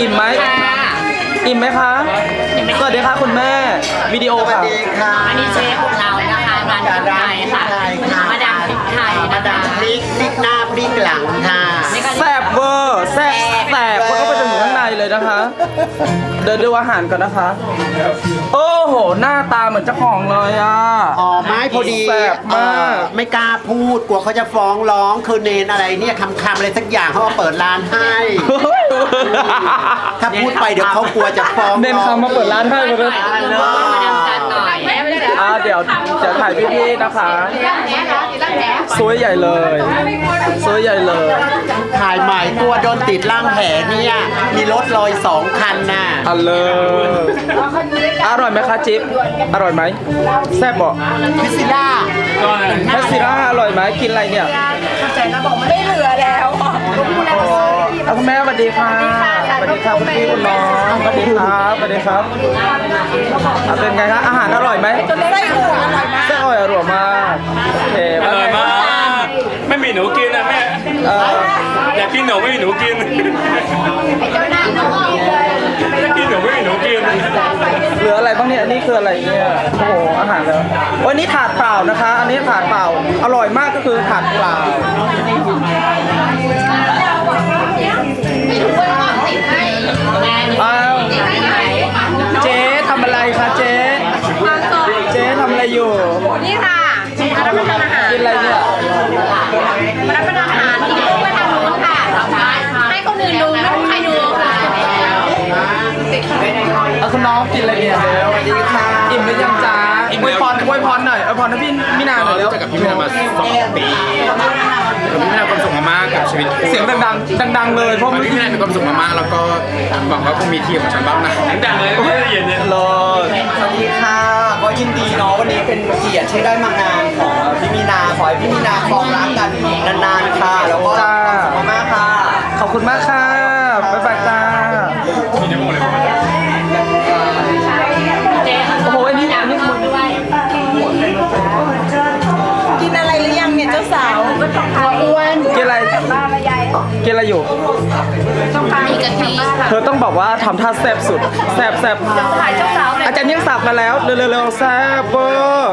อิ่มไหมอิ่มไหมคะสวัสดีค่ะคุณแม่วิดีโอสวัสค่ะดีค่ะ อันนี้เชฟของเรานะคะมาดามพริกไทยค่ะมาดามพริกไทยมานะดาคะมพริกพริกหน้าพริกหลังค่ะนี่ก็แซ่บเวอร์แซ่บแสบเพราะเข้าไปถึงข้างในเลยนะคะ เดินดูอาหารก่อนนะคะ โอ้ โห หน้าตาเหมือนเจ้าของเลยอะ อ๋อไม้พอดีแซ่บมาก เอ่อไม่กล้าพูดกลัวเขาจะฟ้องร้องคือเนนอะไรเนี่ยคำคำๆอะไรสักอย่างเขามาเปิดร้านให้ ถ้าพูดไปเดี๋ยวเขากลัวจะฟ้องเน้นคำมาเปิดร้านให้หมดเลยมาดามจันหน่อยอ่าเดี๋ยวเดี๋ยวถ่ายพี่ๆนะคะสวยใหญ่เลย สวยใหญ่เลย ถ่ายใหม่ตัวโดนติดล่างแผลเนี่ยมีรถลอยสองคันน่ะอันเลย อร่อยไหมคะจิ๊บอร่อยไหมแซ่บบอกพิซซิล่าแพสซิล่าอร่อยไหมกินอะไรเนี่ยไม่เหลือแล้วอะเอาคุณแม่สวัสดีค่ะสวัสดีครับคุณพี่คุณน้องสวัสดีครับสวัสดีครับอะเป็นไงคะอาหารอร่อยไหม กินนะแม่เอ่ออยากกินหนูไม่มีหนูกินเจ้าหน้าน้องกินเลยอยากกินหนูไม่มีหนูกินเหลืออะไรบ้างเนี่ยนี่คืออะไรเนี่ยโอ้โหอาหารแล้ววันนี้ถาดเปล่านะคะ อันนี้ถาดเปล่าอร่อยมากก็คือถาดเปล่าอ้าวเจ๊ทำอะไรคะเจ๊เจ๊ทำอะไรอยู่นี่ค่ะมา รับประทานอาหารกินอะไรเนี่ยมารับประทานอาหารที่ลูกไปทางนู้นค่ะ ให้คนอื่นดูไม่ต้องใครดูเอาคุณน้องกินอะไรเนี่ยเร็วสวัสดีค่ะอิ่มหรือยังจ๊ะอวยพรอวยพรหน่อยอวยพรให้พี่มินาหน่อยเร็วรู้จักกับพี่มินามาสองปีพี่มินาความสุขมากๆกับชีวิตคู่เสียงดังๆดังๆเลยเพขอราะให้เมื่อพี่กี้มินามีความสุขมากๆแล้วก็หวังว่าคงมีทีของฉันบ้างนะดังเลยไม่ได้ยินเนี่ยเลยสวัสดีค่ะก็ ยินดีเนาะวันนี้เป็นเกียรติที่ได้มางานของพี่มีนาขอให้พี่มีนาครองรักกันนานๆค่ะแล้วก็ความสุขมากๆค่ะขอบคุณมากค่ะบ๊ายบายจ้าโอ้โหอันนี้อันนี้คุณกินอะไรหรือยังเนี่ยเจ้าสาวอ้วนกินอะไร กินอะไรอยู่มีกะทิเธอต้องบอกว่าทำท่าแซบสุด แซบแซบถ่ายเจ้าสาวเลยอาจารย์ยิ่งสับมาแล้ว เร็วๆๆแซบเบอร์